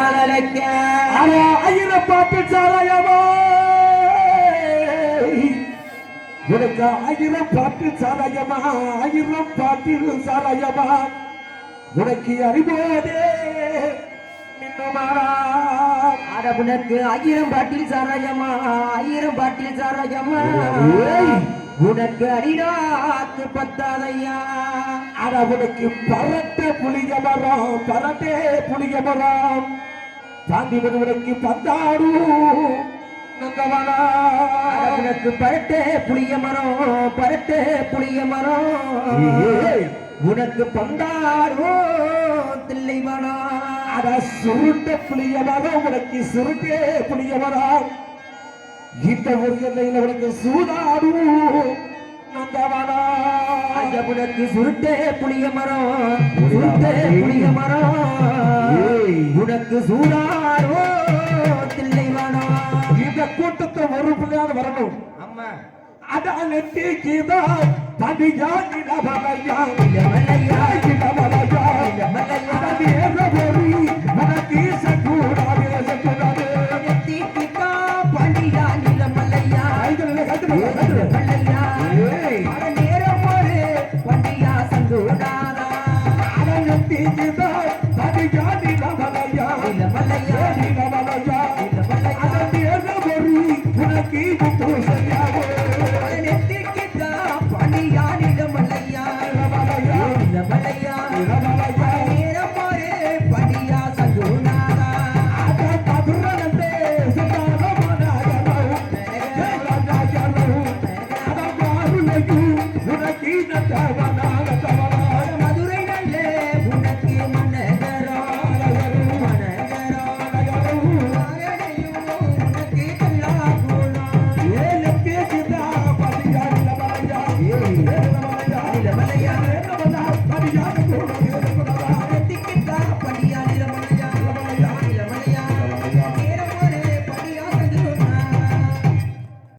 சாலைக்க ஆனா ஆயிரம் பாட்டு சாராயமா? உனக்கு ஆயிரம் பாட்டு சாராயமா? ஆயிரம் பாட்டில் சாராயமா? உனக்கு அறிவோதே. உனக்கு ஆயிரம் பாட்டில் சாராயமா? ஆயிரம் பாட்டில் சாராயமா. உனக்கு அடிநாக்கு பத்தாதையா? அட உனக்கு பரட்ட புளிய மரம் பரட்டே புளிய மரம். தாண்டி உனக்கு பந்தாடு. நந்தவனா. உனக்கு பரட்டே புளிய மரம் பரட்டே புளிய மரம். உனக்கு பந்தாரோ தில்லை மனம் அட சுருட்ட புளிய மரம் உனக்கு சுருட்டே புளிய மரம். இந்த ஒரு எல்லையில் உனக்கு சூதாடு. நந்தவனா. உனக்கு சுருட்டே புளிய மரம் சுருட்டே புளிய மரம். உனக்கு சூடாரோ வரணும். அம்மா அடாலத்தி கீதா தனியா நிலவலையா மல்லையா நிலவலையா பாண்டியா. அட பாண்டியா சந்தோடாதா அடாலத்தி கீதா தனியா தனக்கு தூசையாவோ நெத்திக்கிட்டா பணியா நிலமலையா? நிலமலையா உனக்கு நந்தவனா